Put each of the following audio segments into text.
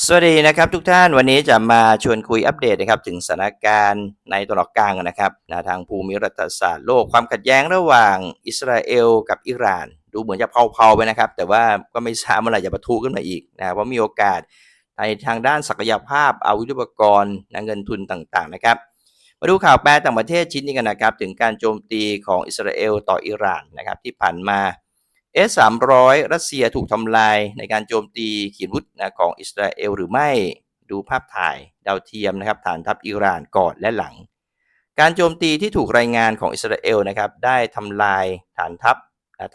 สวัสดีนะครับทุกท่านวันนี้จะมาชวนคุยอัปเดตนะครับถึงสถานการณ์ในตะวันออกกลางนะครับนะทางภูมิรัฐศาสตร์โลกความขัดแย้งระหว่างอิสราเอลกับอิหร่าน ดูเหมือนจะเผาๆไปนะครับ แต่ว่าก็ไม่ทราบเมื่อไหร่จะปะทุขึ้นมาอีกนะเพราะมีโอกาสในทางด้านศักยภาพอาวุธยุปกรณ์เงินทุนต่างๆนะครับ มาดูข่าวแปลต่างประเทศชิ้นนี้กันนะครับ ถึงการโจมตีของอิสราเอลต่ออิหร่านนะครับที่ผ่านมา S300 รัสเซียถูกทำลายในการโจมตีขีปนาวุธนะของอิสราเอลหรือไม่ดูภาพถ่ายดาวเทียมนะครับฐานทัพอิหร่านก่อนและหลัง การโจมตีที่ถูกรายงานของอิสราเอลนะครับได้ทำลายฐานทัพ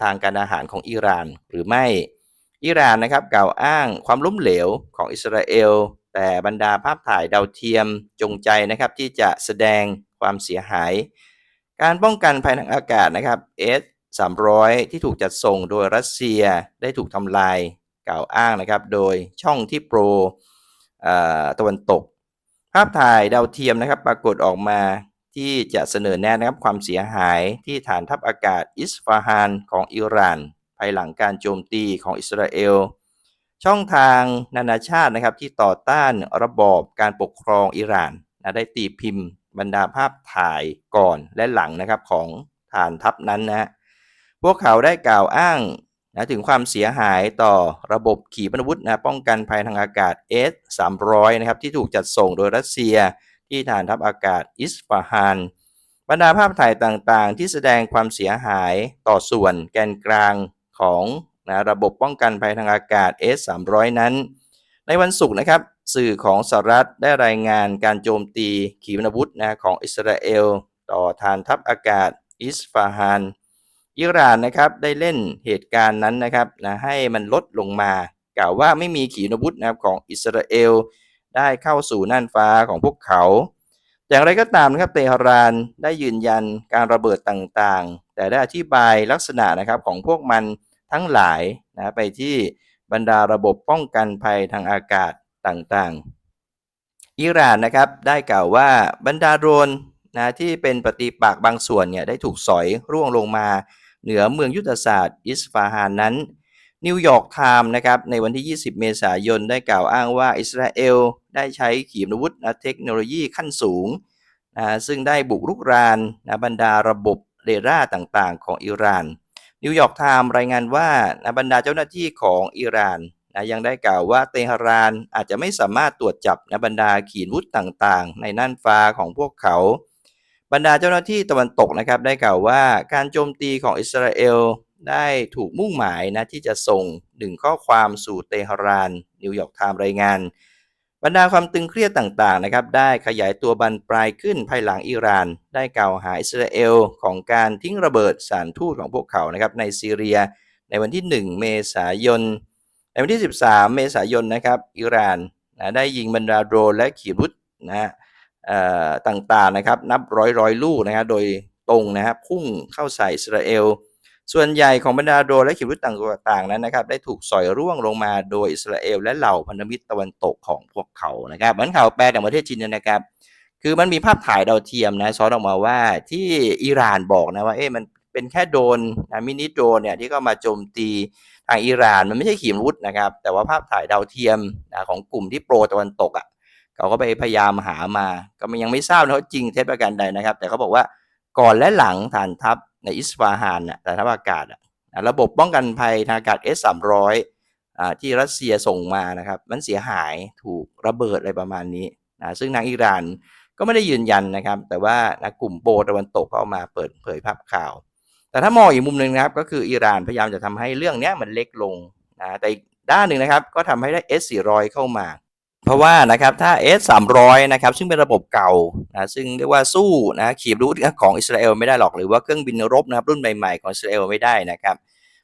ทางการอาหารของอิหร่านหรือไม่อิหร่านนะครับกล่าวอ้างความล้มเหลวของอิสราเอล แต่บรรดาภาพถ่ายดาวเทียมจงใจนะครับที่จะแสดงความเสียหาย การป้องกันภัยทางอากาศนะครับ S 300 ที่ถูกจัดส่งโดยรัสเซียได้ถูกทำลายกล่าวอ้างนะครับ โดยช่องที่โปรตะวันตก ภาพถ่ายดาวเทียมนะครับ ปรากฏออกมาที่จะเสนอแนะนะครับความเสียหายที่ฐานทัพอากาศอิสฟาฮานของอิหร่าน ภายหลังการโจมตีของอิสราเอล ช่องทางนานาชาตินะครับที่ต่อต้านระบอบการปกครองอิหร่านนะได้ตีพิมพ์ บรรดาภาพถ่ายก่อนและหลังนะครับของฐานทัพนั้นนะฮะ พวกเขาได้กล่าวอ้างนะถึงความเสียหายต่อระบบขีปนาวุธนะป้องกันภัยทางอากาศ S-300 นะครับที่ถูกจัดส่งโดยรัสเซียที่ฐานทัพอากาศอิสฟาฮานบรรดาภาพถ่ายต่างๆ ที่แสดงความเสียหายต่อส่วนแกนกลางของนะระบบป้องกันภัยทางอากาศ S-300 นั้น ในวันศุกร์นะครับ สื่อของสหรัฐได้รายงานการโจมตีขีปนาวุธนะของอิสราเอล ต่อฐานทัพอากาศอิสฟาฮาน อิหร่านนะครับได้เล่นเหตุการณ์นั้นนะครับนะให้มันลดลงมากล่าวว่าไม่มีขีปนาวุธนะครับของอิสราเอล ได้เข้าสู่น่านฟ้าของพวกเขา อย่างไรก็ตามนะครับเตหะรานได้ยืนยันการระเบิดต่างๆ แต่ได้อธิบายลักษณะนะครับของพวกมันทั้งหลายนะไปที่บรรดาระบบป้องกันภัยทางอากาศต่างๆ อิหร่านนะครับได้กล่าวว่าบรรดาโดรนนะที่เป็นปฏิปักษ์บางส่วนเนี่ยได้ถูกสอยร่วงลงมา เหนือเมืองยุทธศาสตร์อิสฟาฮานนั้น นิวยอร์กไทม์นะครับในวันที่ 20 เมษายนได้กล่าวอ้างว่าอิสราเอลได้ใช้ขีปนาวุธเทคโนโลยีขั้นสูงนะซึ่งได้บุกรุกรานนะบรรดาระบบเรดาร์ต่างๆ ของอิหร่าน นิวยอร์กไทม์รายงานว่านะบรรดาเจ้าหน้าที่ของอิหร่านนะยังได้กล่าวว่าเตหะรานอาจจะไม่สามารถตรวจจับนะบรรดาขีปนาวุธต่างๆ ในน่านฟ้าของพวกเขา บรรดาเจ้าหน้าที่ตะวันตกนะครับได้กล่าวว่าการโจมตีของอิสราเอลได้ถูกมุ่งหมายนะที่จะส่งหนึ่งข้อความสู่เตหะราน นิวยอร์กไทม์รายงาน บรรดาความตึงเครียดต่างๆนะครับได้ขยายตัวบันปลายขึ้นภายหลังอิหร่าน ได้กล่าวหาอิสราเอลของการทิ้งระเบิดสารทูตของพวกเขานะครับในซีเรีย ในวันที่ 1 เมษายน ในวันที่ 13 เมษายนนะครับอิหร่านนะได้ยิงบรรดาโดรนและขีปนาวุธนะ ต่างๆนะครับนับร้อยร้อยลูกนะครับโดยตรงนะครับพุ่งเข้าใส่อิสราเอล ส่วนใหญ่ของบรรดาโดรนและขีปนาวุธต่างๆนั้นนะครับได้ถูกสอยร่วงลงมาโดยอิสราเอล และเหล่าพันธมิตรตะวันตกของพวกเขานะครับเหมือนข่าวแปลจากประเทศจีนนะครับ คือมันมีภาพถ่ายดาวเทียมนะซ้อนออกมาว่าที่อิหร่านบอกนะว่าเอ๊ะมันเป็นแค่โดรนนะมินิโดรนเนี่ยที่ก็มาโจมตีทางอิหร่านมันไม่ใช่ขีปนาวุธนะครับ แต่ว่าภาพถ่ายดาวเทียมนะของกลุ่มที่โปรตะวันตกอะ เขาก็ไปพยายามหามา ก็ยังไม่ทราบนะว่าจริงเท็จประการใดนะครับ แต่เขาบอกว่าก่อนและหลังฐานทัพในอิสฟาฮานน่ะฐานทัพอากาศอะระบบป้องกันภัยทางอากาศ S300 อ่าที่รัสเซียส่งมานะครับ มันเสียหายถูกระเบิดอะไรประมาณนี้นะซึ่งนางอิหร่านก็ไม่ได้ยืนยันนะครับ แต่ว่านะกลุ่มโปรตะวันตกเขามาเปิดเผยภาพข่าว แต่ถ้ามองอีกมุมหนึ่งนะครับ ก็คืออิหร่านพยายามจะทำให้เรื่องนี้มันเล็กลงนะแต่อีกด้านหนึ่งนะครับ ก็ทำให้ได้ S400 เข้ามา เพราะว่านะครับถ้า S300 นะครับซึ่งเป็นระบบเก่านะซึ่งเรียกว่าสู้นะขีปนาวุธของอิสราเอลไม่ได้หรอกหรือว่าเครื่องบินรบนะครับรุ่นใหม่ๆของอิสราเอลไม่ได้นะครับ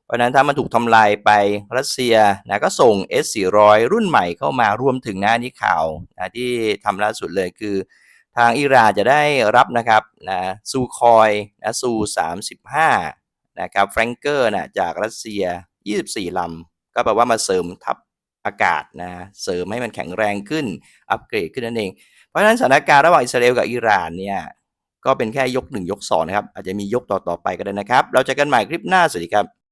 เพราะนั้นถ้ามันถูกทำลายไปรัสเซียนะก็ส่ง S400 รุ่นใหม่เข้ามารวมถึงนะนี่ข่าวนะที่ทำล่าสุดเลยคือ ทางอิหร่านจะได้รับนะครับนะซูคอยนะซู35นะครับแฟรงเกอร์นะจากรัสเซีย 24ลำก็แปลว่ามาเสริมทัพ อากาศนะเสริมให้มันแข็งแรงขึ้นอัปเกรดขึ้นนั่นเอง เพราะฉะนั้นสถานการณ์ระหว่างอิสราเอลกับอิหร่านเนี่ยก็เป็นแค่ยก 1 ยก2นะครับอาจจะมียกต่อๆไปก็ได้นะครับ เราเจอกันใหม่คลิปหน้าสวัสดีครับ